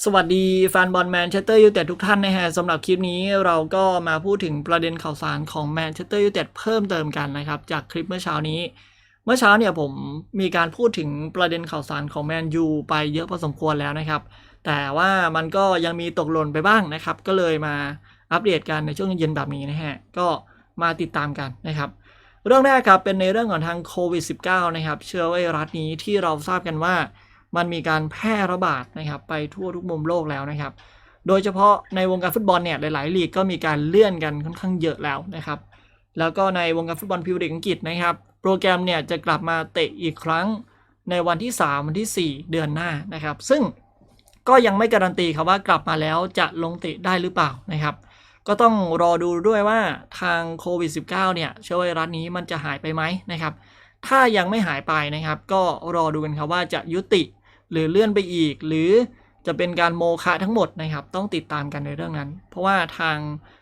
สวัสดีแฟนบอลแมนเชสเตอร์ยูไนเต็ดทุกท่านนะฮะสำหรับคลิปนี้เราก็มาพูดถึงประเด็นข่าวสารของแมนเชสเตอร์ยูไนเต็ดเพิ่มเติมกันนะครับ จากคลิปเมื่อเช้านี้ เมื่อเช้าเนี่ยผมมีการพูดถึงประเด็นข่าวสารของแมนยูไปเยอะพอสมควรแล้วนะครับ แต่ว่ามันก็ยังมีตกหล่นไปบ้างนะครับ ก็เลยมาอัปเดตกันในช่วงเย็นแบบนี้นะฮะก็มาติดตามกันนะครับ เรื่องแรกครับเป็นในเรื่องของทางโควิด -19 นะครับเชื้อไวรัสนี้ที่เราทราบกันว่า มันมีการแพร่ระบาดนะครับไปทั่วทุกมุมโลกแล้วนะครับ โดยเฉพาะในวงการฟุตบอลเนี่ยหลายๆลีกก็มีการเลื่อนกันค่อนข้างเยอะแล้วนะครับ แล้วก็ในวงการฟุตบอลพรีเมียร์ลีกอังกฤษนะครับ โปรแกรมเนี่ยจะกลับมาเตะอีกครั้งในวันที่ 3 วันที่ 4 เดือนหน้านะครับ ซึ่งก็ยังไม่การันตีครับว่ากลับมาแล้วจะลงเตะได้หรือเปล่านะครับ ก็ต้องรอดูด้วยว่าทางโควิด -19 เนี่ยเชื้อไวรัสนี้มันจะหายไปไหมนะครับ ถ้ายังไม่หายไปนะครับ ก็รอดูกันครับว่าจะยุติ หรือเลื่อนไปอีก หรือจะเป็นการโมฆะทั้งหมดนะครับ ต้องติดตามกันในเรื่องนั้น เพราะว่าทาง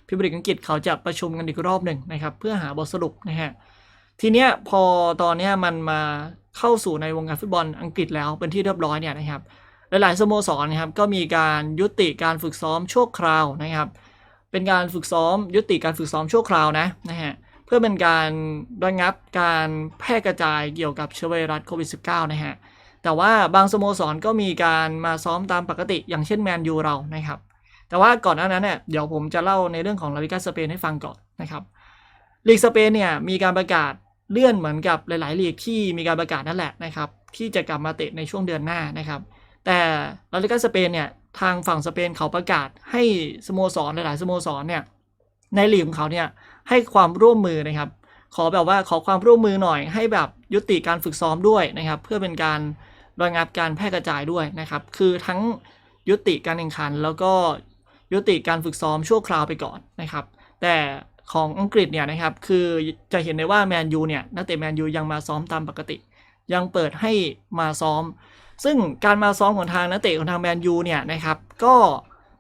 พิบริกอังกฤษเขาจะประชุมกันอีกรอบหนึ่งนะครับ เพื่อหาบทสรุปนะฮะทีเนี้ยพอตอนเนี้ยมันมาเข้าสู่ในวงการฟุตบอลอังกฤษแล้วเป็นที่เรียบร้อยเนี่ยนะครับหลายๆสโมสรนะครับก็มีการยุติการฝึกซ้อมชั่วคราวนะครับ เป็นการฝึกซ้อมยุติการฝึกซ้อมชั่วคราวนะนะฮะเพื่อเป็นการระงับการแพร่กระจายเกี่ยวกับเชื้อไวรัสโควิด -19 นะฮะ แต่ว่าบางสโมสรก็มีการมาซ้อมตามปกติ อย่างเช่นแมนยูเรานะครับ แต่ว่าก่อนหน้านั้นเนี่ยเดี๋ยวผมจะเล่าในเรื่องของลาลิกาสเปนให้ฟังก่อนนะครับลีกสเปนเนี่ยมีการประกาศเลื่อนเหมือนกับหลายๆลีกที่มีการประกาศนั่นแหละนะครับที่จะกลับมาเตะในช่วงเดือนหน้านะครับ แต่ลาลิกาสเปนเนี่ยทางฝั่งสเปนเขาประกาศให้สโมสรหลาย ๆ สโมสรเนี่ยในลีกของเขาเนี่ยให้ความร่วมมือนะครับ ขอแบบว่าขอความร่วมมือหน่อยให้แบบยุติการฝึกซ้อมด้วยนะครับ เพื่อเป็นการ ระงับการแพร่กระจายด้วยนะครับ คือทั้งยุติการแข่งขัน แล้วก็ยุติการฝึกซ้อมชั่วคราวไปก่อนนะครับ แต่ของอังกฤษเนี่ยนะครับ คือจะเห็นได้ว่าแมนยูเนี่ยนักเตะแมนยูยังมาซ้อมตามปกติ ยังเปิดให้มาซ้อม ซึ่งการมาซ้อมของทางนักเตะของทางแมนยูเนี่ยนะครับ ก็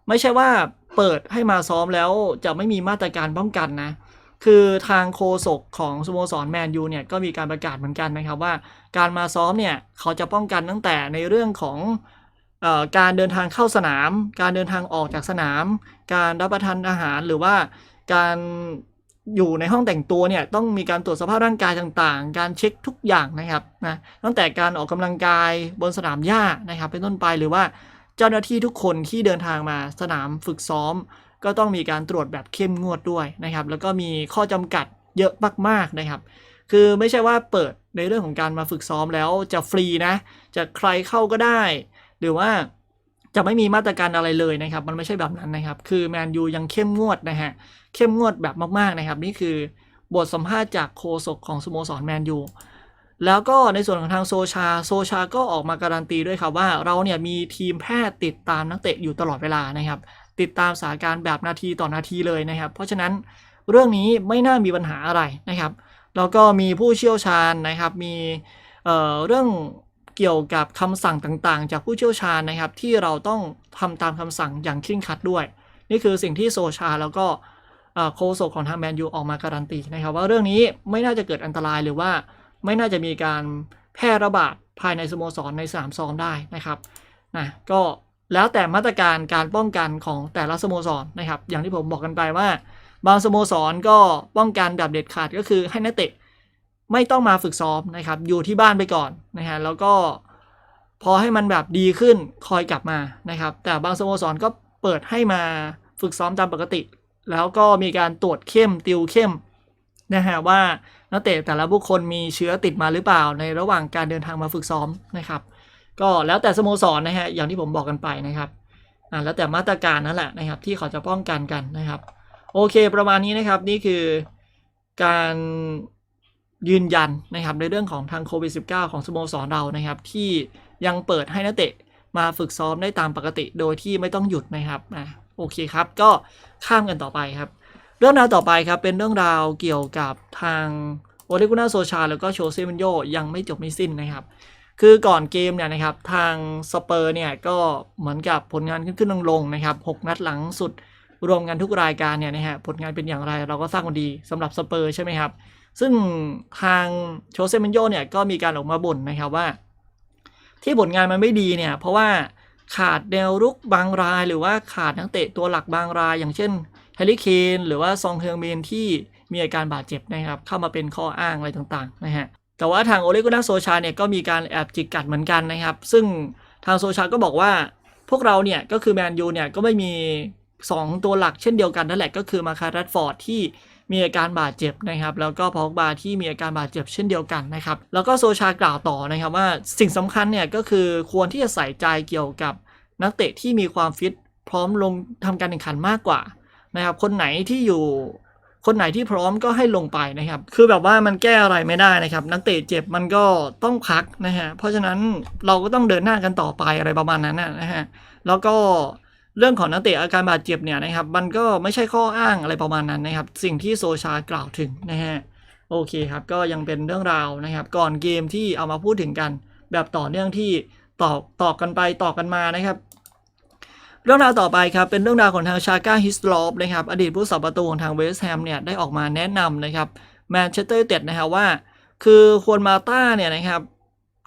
ไม่ใช่ว่าเปิดให้มาซ้อมแล้วจะไม่มีมาตรการป้องกันนะ คือทางโคศกของสโมสรแมนยูเนี่ยก็มีการประกาศเหมือนกันนะครับว่า การมาซ้อมเนี่ยเขาจะป้องกันตั้งแต่ในเรื่องของออการเดินทางเข้าสนาม การเดินทางออกจากสนาม การรับประทานอาหารหรือว่าการอยู่ในห้องแต่งตัวเนี่ยต้องมีการตรวจสภาพร่างกายต่างๆ การเช็คทุกอย่างนะครับนะตั้งแต่การออกกำลังกายบนสนามหญ้านะครับเป็นต้นไปหรือว่าเจ้าหน้าที่ทุกคนที่เดินทางมาสนามฝึกซ้อม ก็ต้องมีการตรวจแบบเข้มงวดด้วยนะครับ แล้วก็มีข้อจำกัดเยอะมากๆนะครับ คือไม่ใช่ว่าเปิดในเรื่องของการมาฝึกซ้อมแล้วจะฟรีนะ จะใครเข้าก็ได้ หรือว่าจะไม่มีมาตรการอะไรเลยนะครับ มันไม่ใช่แบบนั้นนะครับ คือแมนยูยังเข้มงวดนะฮะ เข้มงวดแบบมากๆนะครับ นี่คือบทสัมภาษณ์จากโฆษกของสโมสรแมนยู แล้วก็ในส่วนของทางโซชา โซชาก็ออกมาการันตีด้วยครับว่าเราเนี่ยมีทีมแพทย์ติดตามนักเตะอยู่ตลอดเวลานะครับ ติดตามสถานการณ์แบบนาทีต่อนาทีเลยนะครับ เพราะฉะนั้นเรื่องนี้ไม่น่ามีปัญหาอะไรนะครับแล้วก็มีผู้เชี่ยวชาญนะครับ มีเเรื่องเกี่ยวกับคำสั่งต่างๆ จากผู้เชี่ยวชาญนะครับ ที่เราต้องทำตามคำสั่งอย่างเคร่งครัดด้วย นี่คือสิ่งที่โซชาแล้วก็โคศกของทางแมนยูออกมาการันตีนะครับ ว่าเรื่องนี้ไม่น่าจะเกิดอันตรายหรือว่าไม่น่าจะมีการแพร่ระบาดภายในสโมสรในสนามซ้อมได้นะครับนะก็ แล้วแต่มาตรการการป้องกันของแต่ละสโมสรนะครับ อย่างที่ผมบอกกันไปว่า บางสโมสรก็ป้องกันแบบเด็ดขาดก็คือให้นักเตะไม่ต้องมาฝึกซ้อมนะครับ อยู่ที่บ้านไปก่อนนะฮะแล้วก็พอให้มันแบบดีขึ้นคอยกลับมานะครับ แต่บางสโมสรก็เปิดให้มาฝึกซ้อมตามปกติ แล้วก็มีการตรวจเข้มติวเข้มนะฮะว่านักเตะแต่ละบุคคลมีเชื้อติดมาหรือเปล่าในระหว่างการเดินทางมาฝึกซ้อมนะครับ ก็แล้วแต่สโมสรนะฮะอย่างที่ผมบอกกันไปนะครับอ่าแล้วแต่มาตรการนั่นแหละนะครับ ที่เขาจะป้องกันกันนะครับ โอเคประมาณนี้นะครับนี่คือการยืนยันนะครับในเรื่องของทางโควิด -19 ของสโมสรเรานะครับ ที่ยังเปิดให้นักเตะมาฝึกซ้อมได้ตามปกติโดยที่ไม่ต้องหยุดนะครับอะโอเคครับ ก็ข้ามกันต่อไปครับ เรื่องราวต่อไปครับเป็นเรื่องราวเกี่ยวกับทางโอเลกุน่าโซชาแล้วก็โชเซมินโยยังไม่จบไม่สิ้นนะครับ คือก่อนเกมเนี่ยนะครับทางสเปอร์เนี่ยก็เหมือนกับผลงานขึ้นขึ้นลงลงๆนะครับหกนัดหลังสุดรวมกันทุกรายการเนี่ยนะฮะผลงานเป็นอย่างไรเราก็ทราบกันดีสำหรับสเปอร์ใช่ไหมครับ ซึ่งทางโชเซมินโยเนี่ยก็มีการออกมาบ่นนะครับว่า ที่ผลงานมันไม่ดีเนี่ยเพราะว่าขาดแนวรุกบางรายหรือว่าขาดนักเตะตัวหลักบางราย อย่างเช่นแฮร์รี่เคนหรือว่าซองเฮงเมนที่มีอาการบาดเจ็บนะครับ เข้ามาเป็นข้ออ้างอะไรต่างๆนะฮะ แต่ว่าทางโอเลกุนาโซชาเนี่ยก็มีการแอบจิกกัดเหมือนกันนะครับ ซึ่งทางโซชาก็บอกว่าพวกเราเนี่ยก็คือแมนยูเนี่ยก็ไม่มี 2 ตัวหลักเช่นเดียวกันนั่นแหละก็คือมาคารัตฟอร์ดที่มีอาการบาดเจ็บนะครับ แล้วก็พอกบาที่มีอาการบาดเจ็บเช่นเดียวกันนะครับ แล้วก็โซชากล่าวต่อนะครับว่าสิ่งสำคัญเนี่ยก็คือควรที่จะใส่ใจเกี่ยวกับนักเตะที่มีความฟิตพร้อมลงทำการแข่งขันมากกว่านะครับ คนไหนที่อยู่ คนไหนที่พร้อมก็ให้ลงไปนะครับ คือแบบว่ามันแก้อะไรไม่ได้นะครับ นักเตะเจ็บมันก็ต้องพักนะฮะ เพราะฉะนั้นเราก็ต้องเดินหน้ากันต่อไปอะไรประมาณนั้นนะฮะ แล้วก็เรื่องของนักเตะอาการบาดเจ็บเนี่ยนะครับ มันก็ไม่ใช่ข้ออ้างอะไรประมาณนั้นนะครับ สิ่งที่โซชากล่าวถึงนะฮะ โอเคครับ ก็ยังเป็นเรื่องราวนะครับ ก่อนเกมที่เอามาพูดถึงกัน แบบต่อเนื่องที่ต่อต่อกกันไปต่อกันมานะครับ เรื่องราวต่อไปครับ เป็นเรื่องราวของทางชาก้าฮิสลอฟนะครับอดีตผู้สับประตูของทางเวสต์แฮมเนี่ยได้ออกมาแนะนำนะครับแมนเชสเตอร์เต็ดนะครับว่า คือควรมาต้าเนี่ยนะครับ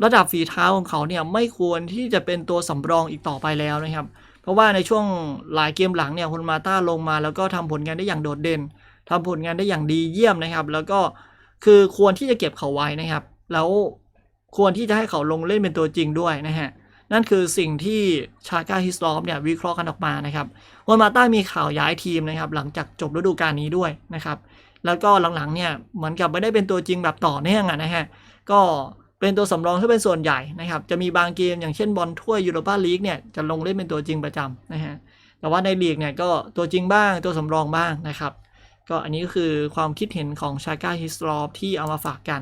ระดับฝีเท้าของเขาเนี่ยไม่ควรที่จะเป็นตัวสำรองอีกต่อไปแล้วนะครับ เพราะว่าในช่วงหลายเกมหลังเนี่ยคุณมาต้าลงมา แล้วก็ทำผลงานได้อย่างโดดเด่นทำผลงานได้อย่างดีเยี่ยมนะครับ แล้วก็คือควรที่จะเก็บเขาไว้นะครับ แล้วควรที่จะให้เขาลงเล่นเป็นตัวจริงด้วยนะฮะ นั่นคือสิ่งที่ชาก้าฮิสลอฟเนี่ยวิเคราะห์กันออกมานะครับวันมาต้ามีข่าวย้ายทีมนะครับหลังจากจบฤดูกาลนี้ด้วยนะครับ แล้วก็หลังๆเนี่ยเหมือนกับไม่ได้เป็นตัวจริงแบบต่อเนื่องอะนะฮะก็เป็นตัวสำรองที่เป็นส่วนใหญ่นะครับ จะมีบางเกมอย่างเช่นบอลถ้วยยูโรปาลีกเนี่ยจะลงเล่นเป็นตัวจริงประจำนะฮะแต่ว่าในลีกเนี่ยก็ตัวจริงบ้างตัวสำรองบ้างนะครับ ก็อันนี้ก็คือความคิดเห็นของชาก้าฮิสลอฟที่เอามาฝากกัน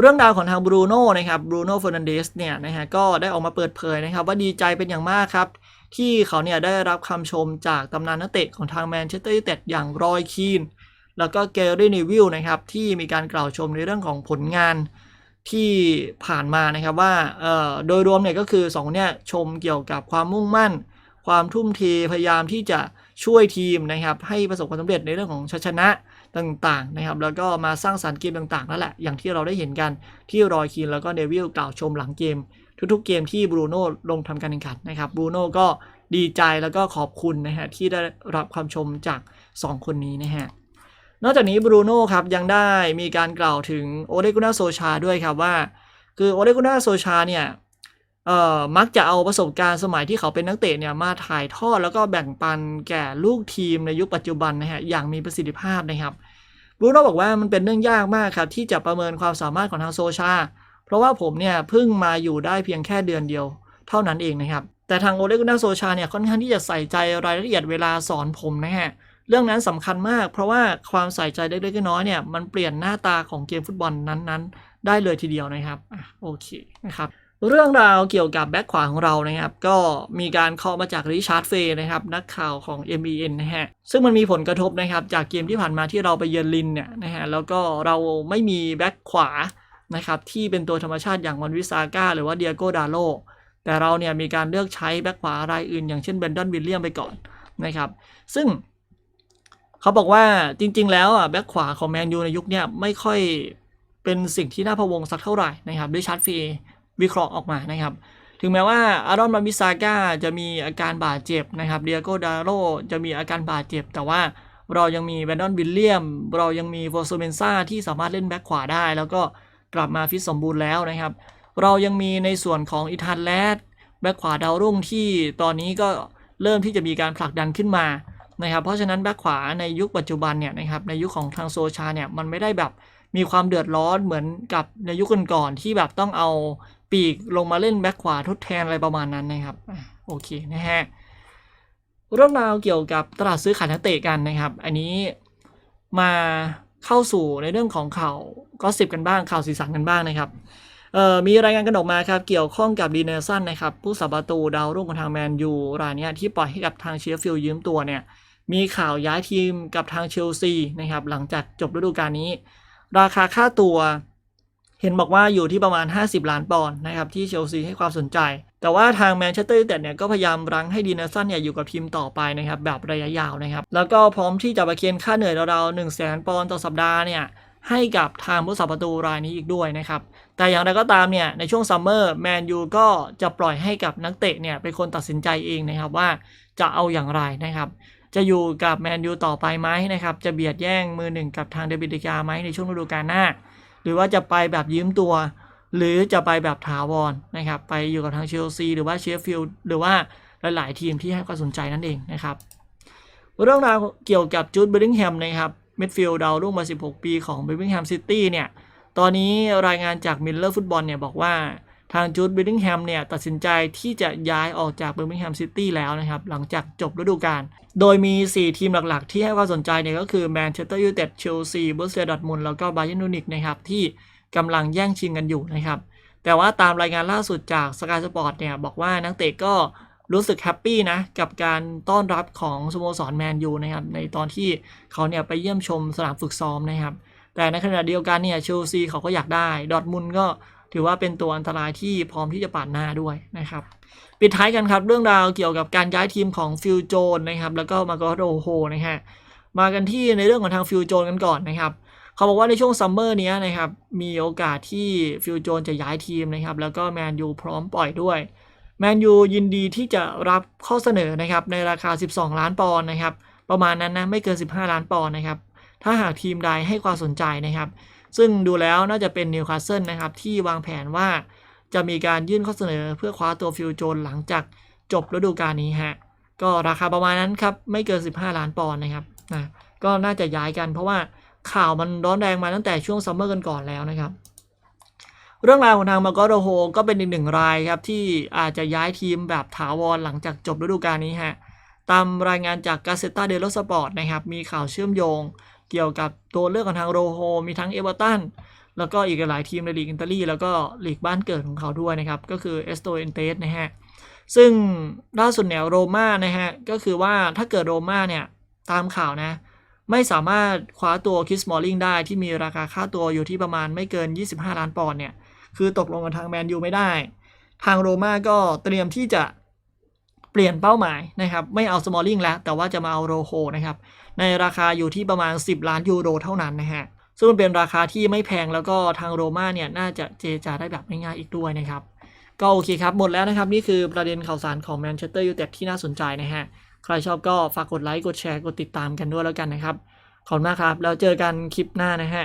เรื่องราวของทางบรูโน่นะครับบรูโน่เฟอร์นันเดสเนี่ยนะฮะก็ได้ออกมาเปิดเผยนะครับ ว่าดีใจเป็นอย่างมากครับ ที่เขาเนี่ยได้รับคำชมจากตำนานนักเตะของทางแมนเชสเตอร์ยูไนเต็ดอย่างรอยคีนแล้วก็เกเรนิวิลนะครับที่มีการกล่าวชมในเรื่องของผลงานที่ผ่านมานะครับว่าเอ่อโดยรวมเนี่ยก็คือสองเนี่ยชมเกี่ยวกับความมุ่งมั่น ความทุ่มเทพยายามที่จะช่วยทีมนะครับให้ประสบความสำเร็จในเรื่องของชัยชนะ ต่างๆนะครับแล้วก็มาสร้างสรรค์เกมต่างๆนั่นแหละอย่างที่เราได้เห็นกันที่รอยคีนแล้วก็เดวิลกล่าวชมหลังเกม ทุกๆเกมที่บรูโน่ลงทำการแข่งขันนะครับบรูโน่ก็ดีใจแล้วก็ขอบคุณนะฮะที่ได้รับความชมจาก 2 คนนี้นะฮะนอกจากนี้บรูโน่ครับยังได้มีการกล่าวถึงโอเลกุนาโซชาด้วยครับว่า คือโอเลกุนาโซชาเนี่ย เอ่อมักจะเอาประสบการณ์สมัยที่เขาเป็นนักเตะเนี่ยมาถ่ายทอดแล้วก็แบ่งปันแก่ลูกทีมในยุคปัจจุบันนะฮะอย่างมีประสิทธิภาพนะครับบรูโน่บอกว่ามันเป็นเรื่องยากมากครับที่จะประเมินความสามารถของทางโซชา เพราะว่าผมเนี่ยเพิ่งมาอยู่ได้เพียงแค่เดือนเดียว เท่านั้นเองนะครับแต่ทางโอเลกุนาโซชาเนี่ยค่อนข้างที่จะใส่ใจรายละเอียดเวลาสอนผมนะฮะเรื่องนั้นสำคัญมาก เพราะว่าความใส่ใจเล็กๆน้อยๆเนี่ยมันเปลี่ยนหน้าตาของเกมฟุตบอลนั้นๆ ได้เลยทีเดียวนะครับโอเคนะครับ เรื่องราวเกี่ยวกับแบ็คขวาของเรานะครับ ก็มีการเคาะมาจากริชาร์ดเฟย์นะครับ นักข่าวของ MEN นะฮะ ซึ่งมันมีผลกระทบนะครับ จากเกมที่ผ่านมาที่เราไปเยือนลินเนี่ยนะฮะ แล้วก็เราไม่มีแบ็คขวานะครับที่เป็นตัวธรรมชาติอย่างวันวิซาก้าหรือว่าเดียโกดาโลแต่เราเนี่ยมีการเลือกใช้แบ็คขวารายอื่น อย่างเช่นเบนดอนวิลเลียมไปก่อนนะครับ ซึ่งเขาบอกว่าจริง ๆ แล้วอะแบ็คขวาของแมนยูในยุคเนี้ยไม่ค่อยเป็นสิ่งที่น่าพะวงสักเท่าไหร่นะครับด้วยชาร์ดเฟย์ วิเคราะห์ออกมานะครับ ถึงแม้ว่าอารอนมามิซาก้าจะมีอาการบาดเจ็บนะครับเดียโกดาโรจะมีอาการบาดเจ็บ แต่ว่าเรายังมีแบนดอนวิลเลียม เรายังมีโฟโซเมนซาที่สามารถเล่นแบ็คขวาได้ แล้วก็กลับมาฟิตสมบูรณ์แล้วนะครับ เรายังมีในส่วนของอิทานแลดแบ็คขวาดาวรุ่งที่ตอนนี้ก็เริ่มที่จะมีการผลักดันขึ้นมานะครับ เพราะฉะนั้นแบ็คขวาในยุคปัจจุบันเนี่ยนะครับในยุคของทางโซชาเนี่ยมันไม่ได้แบบ มีความเดือดร้อนเหมือนกับในยุคก่อนๆที่แบบต้องเอาปีกลงมาเล่นแบ็คขวาทดแทนอะไรประมาณนั้นนะครับโอเคนะฮะเรื่องราวเกี่ยวกับตลาดซื้อขายนักเตะกันนะครับ อันนี้มาเข้าสู่ในเรื่องของข่าวก็สิบกันบ้างข่าวสีสันกันบ้างนะครับเอ่อมีรายงานกันออกมาครับ เกี่ยวข้องกับดีเนสันนะครับ ผู้สับประตูดาวรุ่งของทางแมนยูรายเนี้ยที่ปล่อยให้กับทางเชฟฟิลด์ยืมตัวเนี่ย มีข่าวย้ายทีมกับทางเชลซีนะครับ หลังจากจบฤดูกาลนี้ ราคาค่าตัว เห็นบอกว่าอยู่ที่ประมาณ 50 ล้านปอนด์นะครับที่เชลซีให้ความสนใจ แต่ว่าทางแมนเชสเตอร์ยูไนเต็ดเนี่ยก็พยายามรั้งให้ดีเนสันเนี่ยอยู่กับทีมต่อไปนะครับแบบระยะยาวนะครับ แล้วก็พร้อมที่จะประเคนค่าเหนื่อยราวๆ1 0 0 0 0แสนปอนด์ต่อสัปดาห์เนี่ยให้กับทางผู้สับประตูรายนี้อีกด้วยนะครับ แต่อย่างไรก็ตามเนี่ย ในช่วงซัมเมอร์แมนยูก็จะปล่อยให้กับนักเตะเนี่ย เป็นคนตัดสินใจเองนะครับว่าจะเอาอย่างไรนะครับ จะอยู่กับแมนยูต่อไปไหมนะครับ จะเบียดแย่งมือหนึ่งกับทางเดวิดิกาไหมในช่วงฤดูกาลหน้า หรือว่าจะไปแบบยืมตัว หรือจะไปแบบถาวรนะครับ ไปอยู่กับทางเชลซีหรือว่าเชฟฟิลด์หรือว่าหลาย ๆ ทีมที่ให้ความสนใจนั่นเองนะครับ เรื่องราวเกี่ยวกับจูดเบลลิงแฮมนะครับมิดฟิลด์ดาวรุ่งมา 16 ปีของเบลลิงแฮมซิตี้เนี่ย ตอนนี้รายงานจากมิลเลอร์ฟุตบอลเนี่ยบอกว่า ทางจูดเบลลิงแฮมเนี่ยตัดสินใจที่จะย้ายออกจากเบลลิงแฮมซิตี้แล้วนะครับ หลังจากจบฤดูกาลโดยมี 4 ทีมหลักๆ ที่ให้ความสนใจเนี่ยก็คือแมนเชสเตอร์ยูไนเต็ดเชลซีบ o สเซียดอทมุนแล้วก็บาเยร์นมิวนิกนะครับ ที่กำลังแย่งชิงกันอยู่นะครับ แต่ว่าตามรายงานล่าสุดจากสกายสปอร์ตเนี่ยบอกว่านักเตะก็รู้สึกแฮปปี้นะ กับการต้อนรับของสโมสรแมนยูนะครับ ในตอนที่เขาเนี่ยไปเยี่ยมชมสนามฝึกซ้อมนะครับ แต่ในขณะเดียวกันเนี่ยเชลซีเขาก็อยากได้ ดอทมุนก็ ถือว่าเป็นตัวอันตรายที่พร้อมที่จะปาดหน้าด้วยนะครับ ปิดท้ายกันครับเรื่องราวเกี่ยวกับการย้ายทีมของฟิลโจนนะครับ แล้วก็มาโกโรโฮนะฮะมากันที่ในเรื่องของทางฟิลโจนกันก่อนนะครับเขาบอกว่าในช่วงซัมเมอร์นี้นะครับมีโอกาสที่ฟิลโจนจะย้ายทีมนะครับแล้วก็แมนยูพร้อมปล่อยด้วยแมนยูยินดีที่จะรับข้อเสนอนะครับในราคา 12 ล้านปอนด์นะครับประมาณนั้นนะไม่เกิน 15 ล้านปอนด์นะครับถ้าหากทีมใดให้ความสนใจนะครับ ซึ่งดูแล้วน่าจะเป็นนิวคาสเซิลนะครับที่วางแผนว่าจะมีการยื่นข้อเสนอเพื่อคว้าตัวฟิลโจนหลังจากจบฤดูกาลนี้ฮะก็ราคาประมาณนั้นครับ ไม่เกิน 15 ล้านปอนด์นะครับนะก็น่าจะย้ายกันเพราะว่าข่าวมันร้อนแรงมาตั้งแต่ช่วงซัมเมอร์กันก่อนแล้วนะครับ เรื่องราวของทางมาโกโรโฮก็เป็นอีกหนึ่งรายครับ ที่อาจจะย้ายทีมแบบถาวรหลังจากจบฤดูกาลนี้ฮะตามรายงานจากกาเซตาเดโลสปอร์ตนะครับมีข่าวเชื่อมโยง เกี่ยวกับตัวเลือกของทางโรโฮมีทั้งเอเวอร์ตันแล้วก็อีกหลายทีมในลีกอิตาลีแล้วก็ลีกบ้านเกิดของเขาด้วยนะครับ ก็คือเอสโตเอนเตสนะฮะ ซึ่งล่าสุดเนี่ยโรม่านะฮะ ก็คือว่าถ้าเกิดโรม่าเนี่ย ตามข่าวนะ ไม่สามารถคว้าตัวคิสมอลลิงได้ที่มีราคาค่าตัวอยู่ที่ประมาณไม่เกิน 25 ล้านปอนด์เนี่ย คือตกลงกับทางแมนยูไม่ได้ ทางโรม่าก็เตรียมที่จะ ปลี่ยนเป้าหมายนะครับ ไม่เอาสมอลลิงแล้ว แต่ว่าจะมาเอาโรโฮนะครับ ในราคาอยู่ที่ประมาณ 10 ล้านยูโรเท่านั้นนะฮะซึ่งเป็นราคาที่ไม่แพงแล้วก็ทางโรมาเนี่ยน่าจะเจรจาได้แบบง่ายๆอีกด้วยนะครับ ก็โอเคครับ หมดแล้วนะครับ นี่คือประเด็นข่าวสารของแมนเชสเตอร์ยูไนเต็ดที่น่าสนใจนะฮะใครชอบก็ฝากกดไลค์กดแชร์กดติดตามกันด้วยแล้วกันนะครับขอบคุณมากครับแล้วเจอกันคลิปหน้านะฮะ